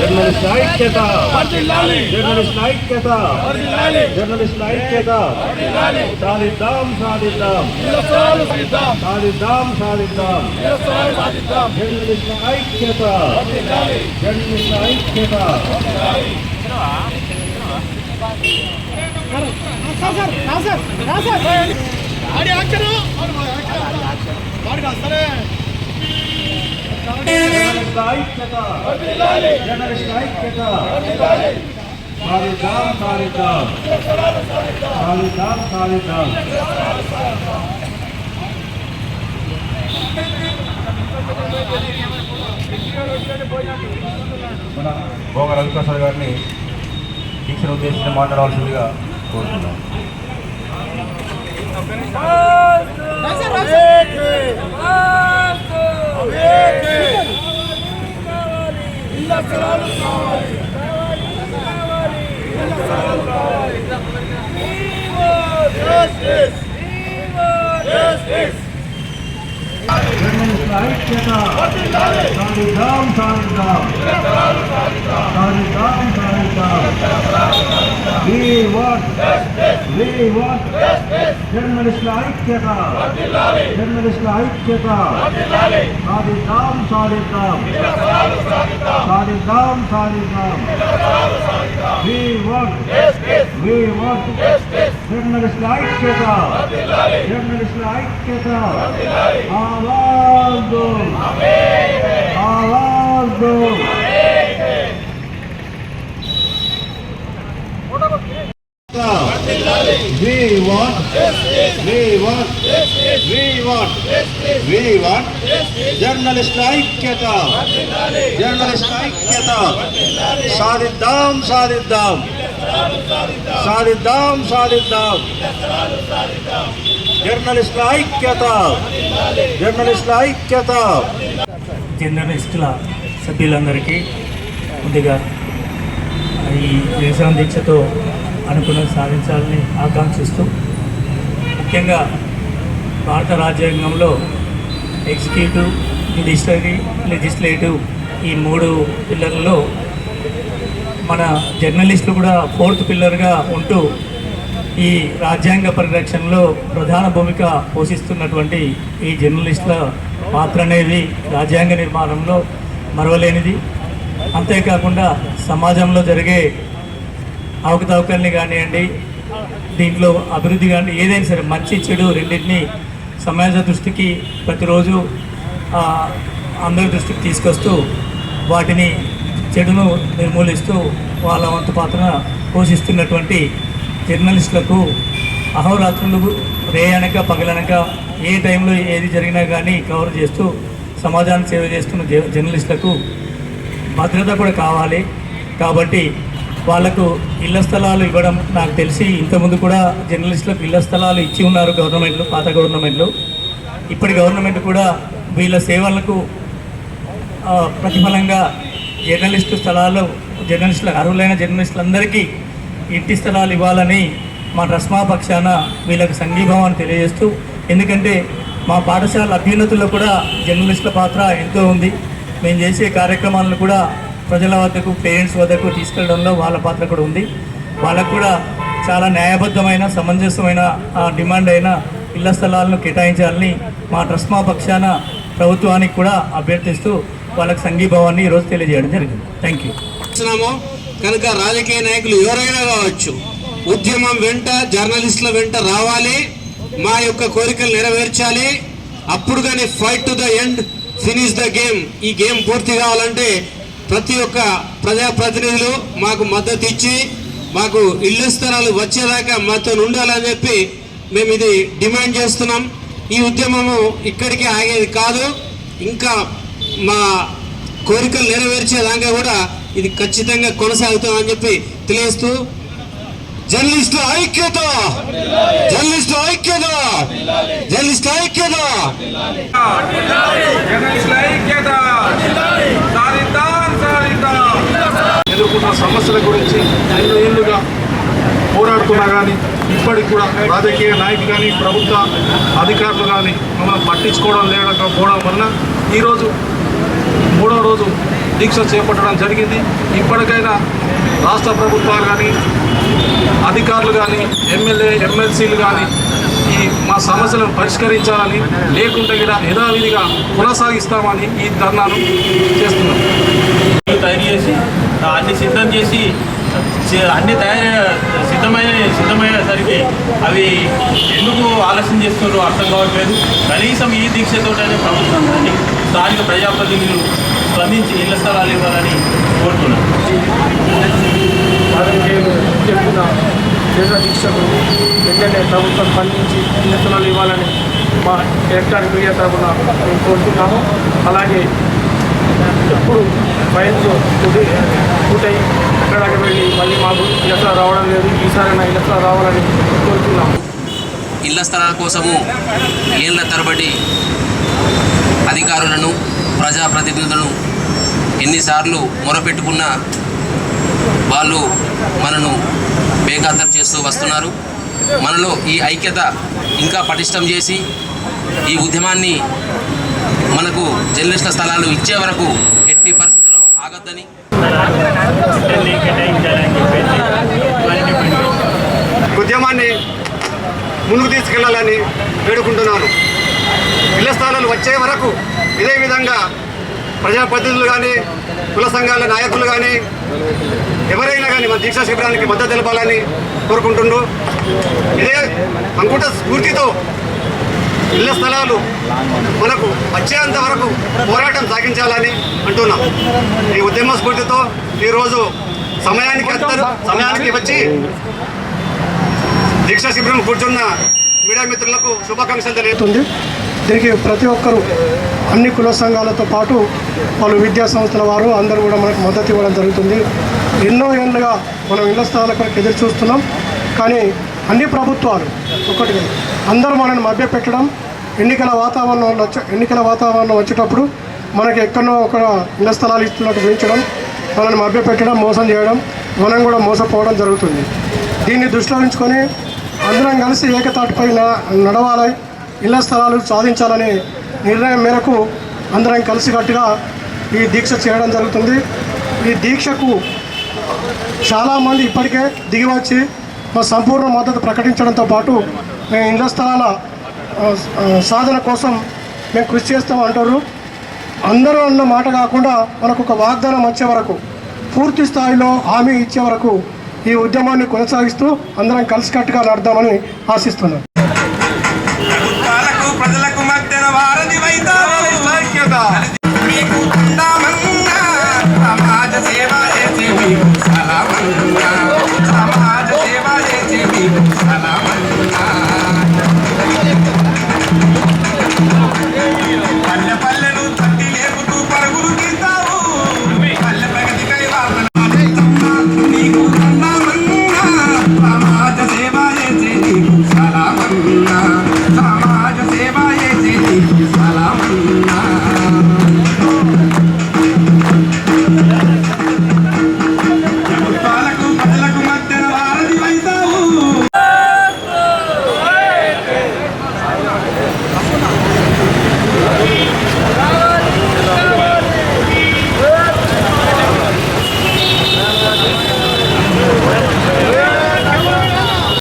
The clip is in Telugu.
జర్నలిస్ట్ ఐక్యత. జర్నలిస్ట్ ఐక్యత జర్నలిస్ట్ ఐక్యత సాధిద్దాం సాధిద్దాం సాధిద్దాం సాధిద్దాం జర్నలిస్ట్ ఐక్యత జర్నలిస్ట్ ఐక్యత జర్నలిస్ట్ ఐక్యత జర్నలిస్ట్ ఐక్యత సాధిద్దాం సాధిద్దాం మన భోగ రవిప్రసాద్ గారిని దీక్షను ఉద్దేశించి మాట్లాడవలసిందిగా సాధిద్దాం సాధిద్దాం సాధిద్దాం సాధిద్దాం We want, we want జర్నలిస్టుల ఐక్యత జర్నలిస్టుల ఐక్యత సాధిద్దాం సాధిద్దాం సాధిద్దాం సాధిద్దాం We want, we want జర్నలిస్టుల ఐక్యత జర్నలిస్టుల ఐక్యత ఆవాజ్ ఆవాజ్ దో We want, we want, we want, we want journalist ఐక్యత జర్నలిస్ట్ ఐక్యత సాధిద్దాం సాధిద్దాం సాధిద్దాం సాధిద్దాం జర్నలిస్ట్ ఐక్యత జర్నలిస్ట్ ఐక్యత జర్నలిస్టుల సభ్యులందరికీ ముందుగా ఈ నిరసన దీక్షతో అనుకున్నది సాధించాలని ఆకాంక్షిస్తూ ముఖ్యంగా భారత రాజ్యాంగంలో ఎగ్జిక్యూటివ్ జ్యుడిషియరీ లెజిస్లేటివ్ ఈ మూడు పిల్లర్లలో మన జర్నలిస్టులు కూడా ఫోర్త్ పిల్లర్గా ఉంటూ ఈ రాజ్యాంగ పరిరక్షణలో ప్రధాన భూమిక పోషిస్తున్నటువంటి ఈ జర్నలిస్టుల పాత్ర అనేది రాజ్యాంగ నిర్మాణంలో మరవలేనిది. అంతేకాకుండా సమాజంలో జరిగే అవకతవకల్ని కానివ్వండి దీంట్లో అభివృద్ధి కానీ ఏదైనా సరే మంచి చెడు రెండింటిని సమాజ దృష్టికి ప్రతిరోజు అందరి దృష్టికి తీసుకొస్తూ వాటిని చెడును నిర్మూలిస్తూ వాళ్ళ వంతు పాత్ర పోషిస్తున్నటువంటి జర్నలిస్టులకు అహోరాత్రులు రేయనక పగలనక ఏ టైంలో ఏది జరిగినా కానీ కవర్ చేస్తూ సమాజాన్ని సేవ చేస్తున్న జ- జర్నలిస్టులకు భద్రత కూడా కావాలి. కాబట్టి వాళ్ళకు ఇళ్ళ స్థలాలు ఇవ్వడం నాకు తెలిసి ఇంతకుముందు కూడా జర్నలిస్టులకు ఇళ్ళ స్థలాలు ఇచ్చి ఉన్నారు గవర్నమెంట్లు పాత గవర్నమెంట్లు. ఇప్పటి గవర్నమెంట్ కూడా వీళ్ళ సేవలకు ప్రతిఫలంగా జర్నలిస్టు స్థలాలు జర్నలిస్టుల అర్హులైన జర్నలిస్టులందరికీ ఇంటి స్థలాలు ఇవ్వాలని మా రస్మా పక్షాన వీళ్ళకి సంఘీభావాన్ని తెలియజేస్తూ ఎందుకంటే మా పాఠశాల అభ్యున్నతుల్లో కూడా జర్నలిస్టుల పాత్ర ఎంతో ఉంది. మేము చేసే కార్యక్రమాలను కూడా ప్రజల వద్దకు పేరెంట్స్ వద్దకు తీసుకెళ్ళడంలో వాళ్ళ పాత్ర కూడా ఉంది. వాళ్ళకు కూడా చాలా న్యాయబద్ధమైన సమంజసమైన ఆ, డిమాండ్ అయిన ఇళ్ళ స్థలాలను కేటాయించాలని మా ట్రస్మా పక్షాన ప్రభుత్వానికి కూడా అభ్యర్థిస్తూ వాళ్ళకి సంఘీభావాన్ని ఈరోజు తెలియజేయడం జరిగింది. థ్యాంక్ యూ కనుక రాజకీయ నాయకులు ఎవరైనా కావచ్చు ఉద్యమం వెంట జర్నలిస్టుల వెంట రావాలి మా యొక్క కోరికలు నెరవేర్చాలి అప్పుడు కానీ fight to the end finish the game ఈ గేమ్ పూర్తి కావాలంటే ప్రతి ఒక్క ప్రజాప్రతినిధులు మాకు మద్దతు ఇచ్చి మాకు ఇల్లు స్థలాలు వచ్చేదాకా మాతో ఉండాలని చెప్పి మేము ఇది డిమాండ్ చేస్తున్నాం. ఈ ఉద్యమము ఇక్కడికే ఆగేది కాదు. ఇంకా మా కోరికలు నెరవేర్చేదాకా కూడా ఇది ఖచ్చితంగా కొనసాగుతామని చెప్పి తెలియస్తూ జర్నలిస్టుల ఐక్యత! జర్నలిస్టుల ఐక్యత! జర్నలిస్టుల ఐక్యత! జర్నలిస్టుల ఐక్యత! సాధిద్దాం! సమస్యల గురించి ఎన్నో ఏళ్ళుగా పోరాడుతున్నా కానీ ఇప్పటికి కూడా రాజకీయ నాయకులు కానీ ప్రభుత్వ అధికారులు కానీ మమ్మల్ని పట్టించుకోవడం లేకపోవడం వలన ఈరోజు మూడో రోజు దీక్ష చేపట్టడం జరిగింది. ఇప్పటికైనా రాష్ట్ర ప్రభుత్వాలు కానీ అధికారులు కానీ ఎమ్మెల్యే ఎమ్మెల్సీలు కానీ ఈ మా సమస్యలను పరిష్కరించాలని లేకుంటే కూడా యథావిధిగా కొనసాగిస్తామని ఈ ధర్నాను చేస్తున్నాం. తయారు చేసి ఆ, అన్ని సిద్ధం చేసి అన్ని తయారు సిద్ధమైన సిద్ధమయ్యేసరికి అవి ఎందుకు ఆలస్యం చేస్తున్నారో అర్థం కావట్లేదు. కనీసం ఈ దీక్షతోటనే ప్రభుత్వం కానీ స్థానిక ప్రజాప్రతినిధులు స్పందించి ఇళ్ళ స్థలాలు ఇవ్వాలని కోరుతున్నాను రాజకీయాలు దేశ దీక్షకు వెంటనే ప్రభుత్వం స్పందించి నిరసనలు ఇవ్వాలని మా ఎలక్ట్రానిక్ మీడియా తరఫున మేము కోరుతున్నాము. అలాగే ఎప్పుడు ఫైల్స్ పూటై అక్కడికి వెళ్ళి మళ్ళీ మాకు ఇలస రావడం లేదు. ఈసారైనా ఇలస రావాలని కోరుతున్నాము. ఇళ్ళ స్థలాల కోసము ఏళ్ళ తరబడి అధికారులను ప్రజాప్రతినిధులను ఎన్నిసార్లు మొరపెట్టుకున్నా వాళ్ళు మనను బేఖాతరు చేస్తూ వస్తున్నారు. మనలో ఈ ఐక్యత ఇంకా పటిష్టం చేసి ఈ ఉద్యమాన్ని మనకు జర్నలిస్టుల స్థలాలు ఇచ్చే వరకు ఎట్టి పరిస్థితుల్లో ఆగద్దని. ఉద్యమాన్ని ముందుకు తీసుకెళ్ళాలని వేడుకుంటున్నాను. ఇళ్ళ స్థలాలు వచ్చే వరకు ఇదే విధంగా ప్రజాప్రతినిధులు కానీ కుల సంఘాల నాయకులు కానీ ఎవరైనా కానీ మన దీక్షా శిబిరానికి మద్దతు తెలపాలని కోరుకుంటుండ్రు ఇదే అంకుట స్ఫూర్తితో ఇళ్ళ స్థలాలు మనకు వచ్చేంత వరకు పోరాటం సాగించాలని అంటున్నాం. ఈ ఉద్యమ స్ఫూర్తితో ఈరోజు సమయానికి అందరూ సమయానికి వచ్చి దీక్షా శిబిరం కూర్చున్న మీడియా మిత్రులకు శుభాకాంక్షలు తెలియ దీనికి ప్రతి ఒక్కరూ అన్ని కుల సంఘాలతో పాటు వాళ్ళు విద్యా సంస్థల వారు అందరూ కూడా మనకు మద్దతు ఇవ్వడం జరుగుతుంది. ఎన్నో ఏళ్ళుగా మనం ఇళ్ళ స్థానాల కొరకు ఎదురు చూస్తున్నాం. కానీ అన్ని ప్రభుత్వాలు ఒకటి అందరూ మనల్ని మభ్యపెట్టడం ఎన్నికల వాతావరణం ఎన్నికల వాతావరణం వచ్చేటప్పుడు మనకి ఎక్కడో ఒక ఇళ్ళ స్థలాలు ఇస్తున్నట్టు పెంచడం మనల్ని మభ్యపెట్టడం మోసం చేయడం మనం కూడా మోసపోవడం జరుగుతుంది. దీన్ని దృష్టిలో ఉంచుకొని అందరం కలిసి ఏకతాటిపై నడవాలి. ఇళ్ళ స్థలాలు సాధించాలనే నిర్ణయం మేరకు అందరం కలిసికట్టుగా ఈ దీక్ష చేయడం జరుగుతుంది. ఈ దీక్షకు చాలామంది ఇప్పటికే దిగివచ్చి మా సంపూర్ణ మద్దతు ప్రకటించడంతో పాటు మేము ఇళ్ళ స్థలాల సాధన కోసం మేము కృషి చేస్తాం అంటారు. అందరూ అన్న మాట కాకుండా మనకు ఒక వాగ్దానం వచ్చే వరకు పూర్తి స్థాయిలో హామీ ఇచ్చే వరకు ఈ ఉద్యమాన్ని కొనసాగిస్తూ అందరం కలిసికట్టుగా నడదామని ఆశిస్తున్నాం. ప్రజలకు మధ్యన వారధి